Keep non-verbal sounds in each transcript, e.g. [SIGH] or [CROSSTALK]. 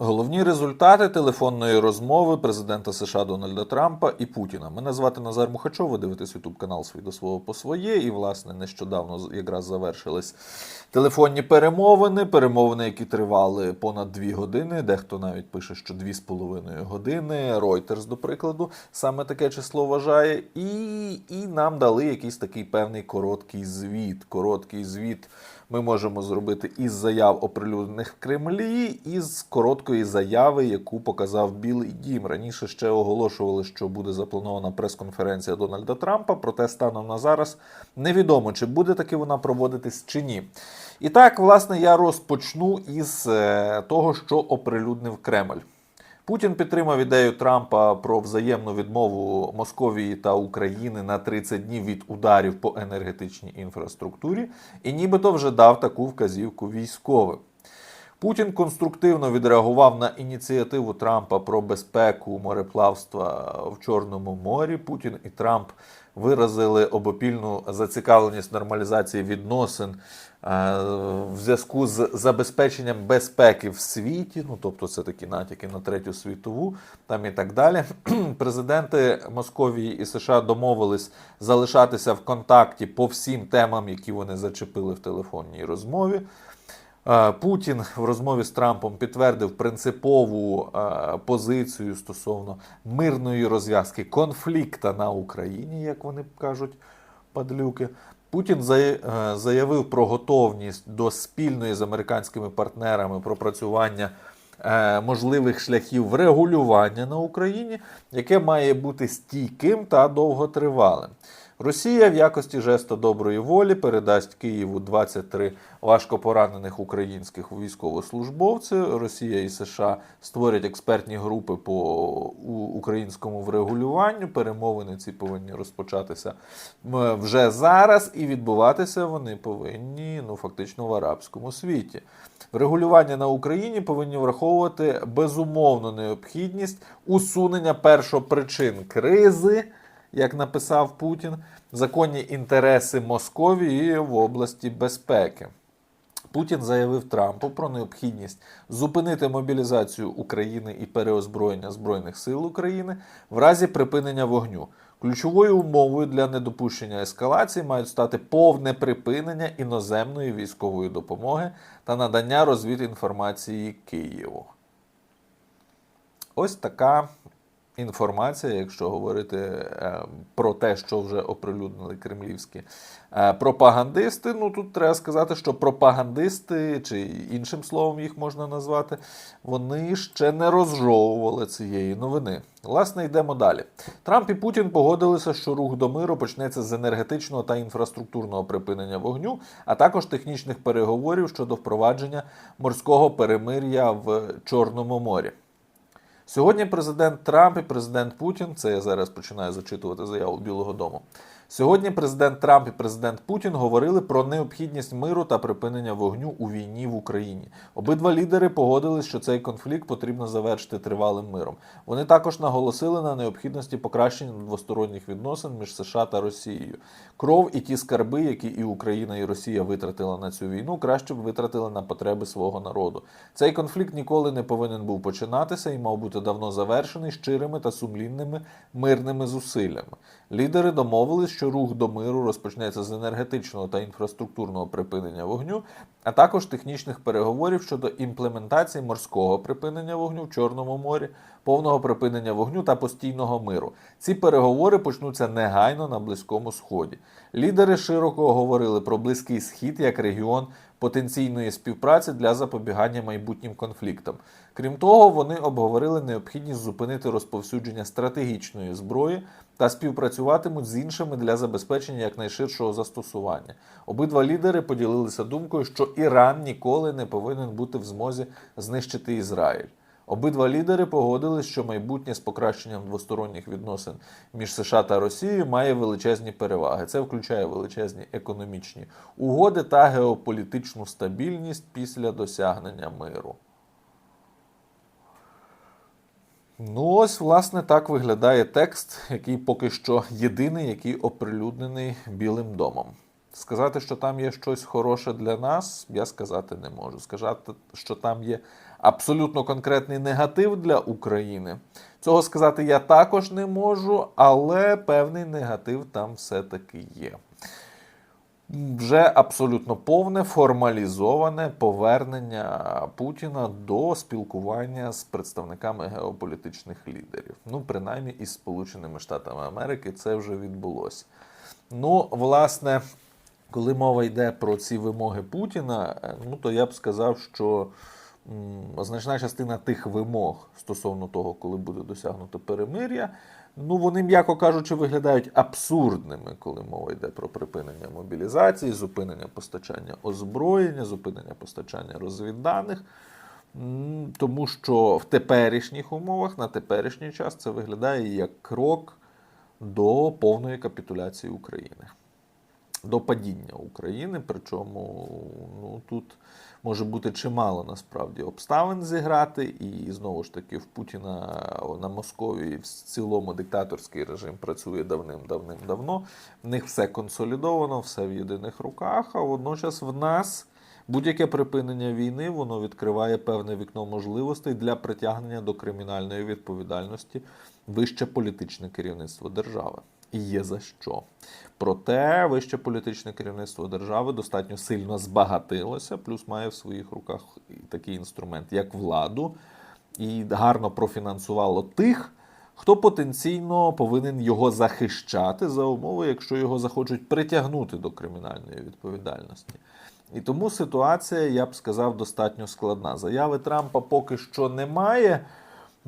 Головні результати телефонної розмови президента США Дональда Трампа і Путіна. Мене звати Назар Мухачов. Ви дивитесь ютуб канал свій до свого по своє. І, власне, нещодавно якраз завершились телефонні перемовини. Перемовини, які тривали понад дві години. Дехто навіть пише, що дві з половиною години. Reuters, до прикладу, саме таке число вважає. І, і нам дали якийсь такий певний короткий звіт. Короткий звіт ми можемо зробити із заяв оприлюднених в Кремлі, і з короткої заяви, яку показав Білий Дім. Раніше ще оголошували, що буде запланована прес-конференція Дональда Трампа. Проте станом на зараз невідомо, чи буде таки вона проводитись чи ні. І так, власне, я розпочну із е, того, що оприлюднив Кремль. Путін підтримав ідею Трампа про взаємну відмову Московії та України на 30 днів від ударів по енергетичній інфраструктурі, і нібито вже дав таку вказівку військовим. Путін конструктивно відреагував на ініціативу Трампа про безпеку мореплавства в Чорному морі. Путін і Трамп виразили обопільну зацікавленість нормалізації відносин е, в зв'язку з забезпеченням безпеки в світі. Ну тобто, це такі натяки на третю світову, там і так далі. Президенти Московії і США домовились залишатися в контакті по всім темам, які вони зачепили в телефонній розмові. Е, Путін в розмові з Трампом підтвердив принципову е, позицію стосовно мирної розв'язки конфлікта на Україні, як вони кажуть, падлюки. Путін е, заявив про готовність до спільної з американськими партнерами пропрацювання можливих шляхів врегулювання на Україні, яке має бути стійким та довготривалим. Росія в якості жесту доброї волі передасть Києву 23 важкопоранених українських військовослужбовців. Росія і США створять експертні групи по українському врегулюванню. Перемовини ці повинні розпочатися вже зараз, і відбуватися вони повинні ну фактично в арабському світі. Врегулювання на Україні повинні враховувати безумовну необхідність усунення першопричин кризи як написав Путін, законні інтереси Московії в області безпеки. Путін заявив Трампу про необхідність зупинити мобілізацію України і переозброєння Збройних сил України в разі припинення вогню. Ключовою умовою для недопущення ескалації мають стати повне припинення іноземної військової допомоги та надання розвідінформації Києву. Ось така інформація, якщо говорити е, про те, що вже оприлюднили кремлівські е, пропагандисти. Ну тут треба сказати, що пропагандисти, чи іншим словом їх можна назвати, вони ще не розжовували цієї новини. Власне, йдемо далі. Трамп і Путін погодилися, що рух до миру почнеться з енергетичного та інфраструктурного припинення вогню, а також технічних переговорів щодо впровадження морського перемир'я в Чорному морі. Сьогодні президент Трамп і президент Путін, це я зараз починаю зачитувати заяву Білого Дому. Сьогодні президент Трамп і президент Путін говорили про необхідність миру та припинення вогню у війні в Україні. Обидва лідери погодились, що цей конфлікт потрібно завершити тривалим миром. Вони також наголосили на необхідності покращення двосторонніх відносин між США та Росією. Кров і ті скарби, які і Україна, і Росія витратила на цю війну, краще б витратили на потреби свого народу. Цей конфлікт ніколи не повинен був починатися і мав бути давно завершений щирими та сумлінними мирними зусиллями. Лідери домовились, що рух до миру розпочнеться з енергетичного та інфраструктурного припинення вогню, а також технічних переговорів щодо імплементації морського припинення вогню в Чорному морі, повного припинення вогню та постійного миру. Ці переговори почнуться негайно на Близькому Сході. Лідери широко говорили про Близький Схід як регіон потенційної співпраці для запобігання майбутнім конфліктам. Крім того, вони обговорили необхідність зупинити розповсюдження стратегічної зброї та співпрацюватимуть з іншими для забезпечення якнайширшого застосування. Обидва лідери поділилися думкою, що Іран ніколи не повинен бути в змозі знищити Ізраїль. Обидва лідери погодились, що майбутнє з покращенням двосторонніх відносин між США та Росією має величезні переваги. Це включає величезні економічні угоди та геополітичну стабільність після досягнення миру. Ну, ось, власне, так виглядає текст, який поки що єдиний, який оприлюднений Білим домом. Сказати, що там є щось хороше для нас, я сказати не можу. Сказати, що там є абсолютно конкретний негатив для України. Цього сказати я також не можу, але певний негатив там все-таки є. Вже абсолютно повне формалізоване повернення Путіна до спілкування з представниками геополітичних лідерів. Ну, принаймні із Сполученими Штатами Америки це вже відбулося. Ну, власне, коли мова йде про ці вимоги Путіна, е, ну то я б сказав, що значна частина тих вимог стосовно того, коли буде досягнуто перемир'я, ну вони, м'яко кажучи, виглядають абсурдними, коли мова йде про припинення мобілізації, зупинення постачання озброєння, зупинення постачання розвідданих. Тому що в теперішніх умовах, на теперішній час, це виглядає як крок до повної капітуляції України до падіння України. Причому ну, тут може бути чимало насправді обставин зіграти, і знову ж таки в Путіна на Московії в цілому диктаторський режим працює давним-давним-давно. В них все консолідовано, все в єдиних руках. А водночас в нас. Будь-яке припинення війни воно відкриває певне вікно можливостей для притягнення до кримінальної відповідальності вище політичне керівництво держави. Є за що. Проте вище політичне керівництво держави достатньо сильно збагатилося, плюс має в своїх руках такий інструмент, як владу, і гарно профінансувало тих, хто потенційно повинен його захищати за умови, якщо його захочуть притягнути до кримінальної відповідальності. І тому ситуація, я б сказав, достатньо складна. Заяви Трампа поки що немає.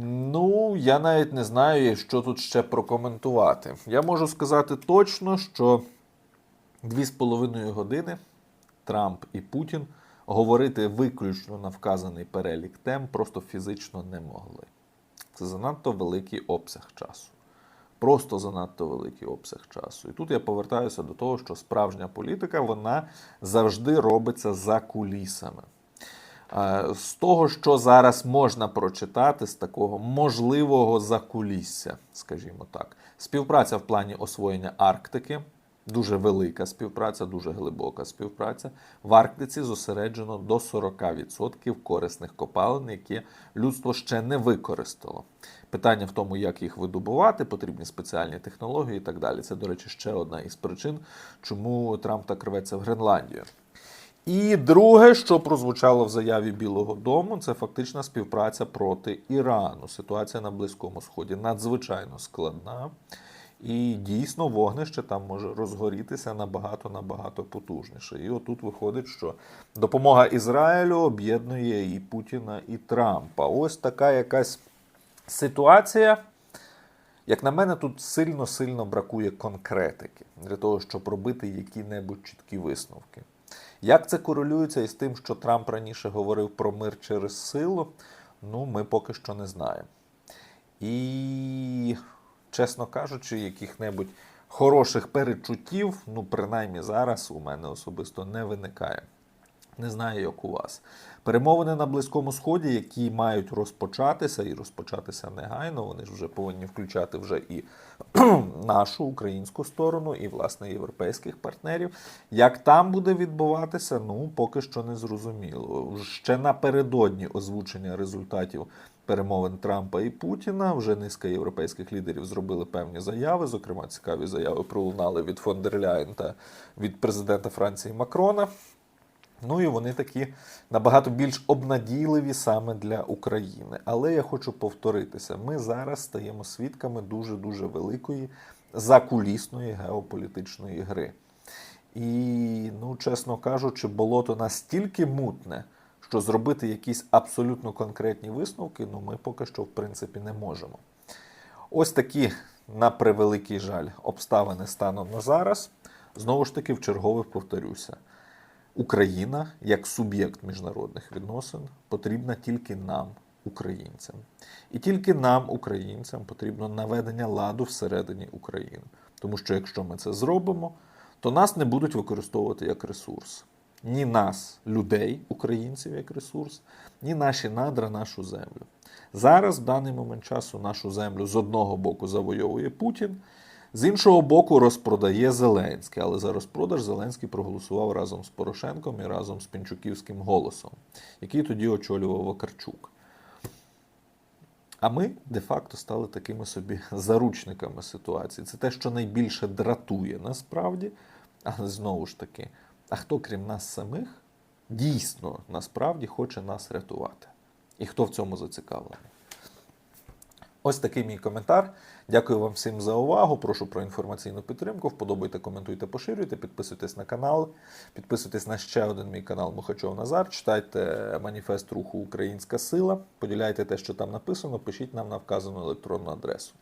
Ну, я навіть не знаю, що тут ще прокоментувати. Я можу сказати точно, що дві з половиною години Трамп і Путін говорити виключно на вказаний перелік тем просто фізично не могли. Це занадто великий обсяг часу. Просто занадто великий обсяг часу. І тут я повертаюся до того, що справжня політика вона завжди робиться за кулісами. З того, що зараз можна прочитати з такого можливого закулісся, скажімо так, співпраця в плані освоєння Арктики. Дуже велика співпраця, дуже глибока співпраця. В Арктиці зосереджено до 40% корисних копалин, які людство ще не використало. Питання в тому, як їх видобувати, потрібні спеціальні технології і так далі. Це, до речі, ще одна із причин, чому Трамп так рветься в Гренландію. І друге, що прозвучало в заяві Білого Дому, це фактична співпраця проти Ірану. Ситуація на Близькому Сході надзвичайно складна. І дійсно вогнище там може розгорітися набагато набагато потужніше. І отут виходить, що допомога Ізраїлю об'єднує і Путіна, і Трампа. Ось така якась ситуація. Як на мене, тут сильно-сильно бракує конкретики для того, щоб робити які-небудь чіткі висновки. Як це корелюється із тим, що Трамп раніше говорив про мир через силу, ну ми поки що не знаємо. І, чесно кажучи, яких-небудь хороших перечуттів, ну, принаймні зараз у мене особисто не виникає. Не знаю, як у вас. Перемовини на Близькому Сході, які мають розпочатися і розпочатися негайно, вони ж вже повинні включати вже і [CLEARS THROAT] нашу українську сторону, і власне європейських партнерів. Як там буде відбуватися, ну поки що не зрозуміло. Ще напередодні озвучення результатів перемовин Трампа і Путіна вже низка європейських лідерів зробили певні заяви. Зокрема, цікаві заяви пролунали від фон дер Ляєн та від президента Франції Макрона. Ну і вони такі набагато більш обнадійливі саме для України. Але я хочу повторитися: ми зараз стаємо свідками дуже дуже великої закулісної геополітичної гри. І, ну, чесно кажучи, болото настільки мутне, що зробити якісь абсолютно конкретні висновки, ну ми поки що в принципі не можемо. Ось такі, на превеликий жаль, обставини станом на зараз. Знову ж таки, в чергове повторюся. Україна як суб'єкт міжнародних відносин потрібна тільки нам, українцям. І тільки нам, українцям, потрібно наведення ладу всередині України. Тому що якщо ми це зробимо, то нас не будуть використовувати як ресурс. Ні нас, людей, українців, як ресурс, ні наші надра, нашу землю. Зараз, в даний момент часу, нашу землю з одного боку завойовує Путін, З іншого боку, розпродає Зеленський, але за розпродаж Зеленський проголосував разом з Порошенком і разом з Пінчуківським голосом, який тоді очолював Вакарчук. А ми де-факто стали такими собі заручниками ситуації. Це те, що найбільше дратує насправді. Але знову ж таки, а хто крім нас самих дійсно насправді хоче нас рятувати? І хто в цьому зацікавлений? Ось такий мій коментар. Дякую вам всім за увагу. Прошу про інформаційну підтримку. Вподобайте, коментуйте, поширюйте, підписуйтесь на канал, підписуйтесь на ще один мій канал Мухачов Назар. Читайте маніфест руху Українська Сила. Поділяйте те, що там написано. Пишіть нам на вказану електронну адресу.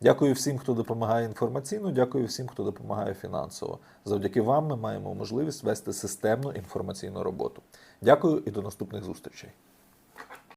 Дякую всім, хто допомагає інформаційно. Дякую всім, хто допомагає фінансово. Завдяки вам ми маємо можливість вести системну інформаційну роботу. Дякую і до наступних зустрічей.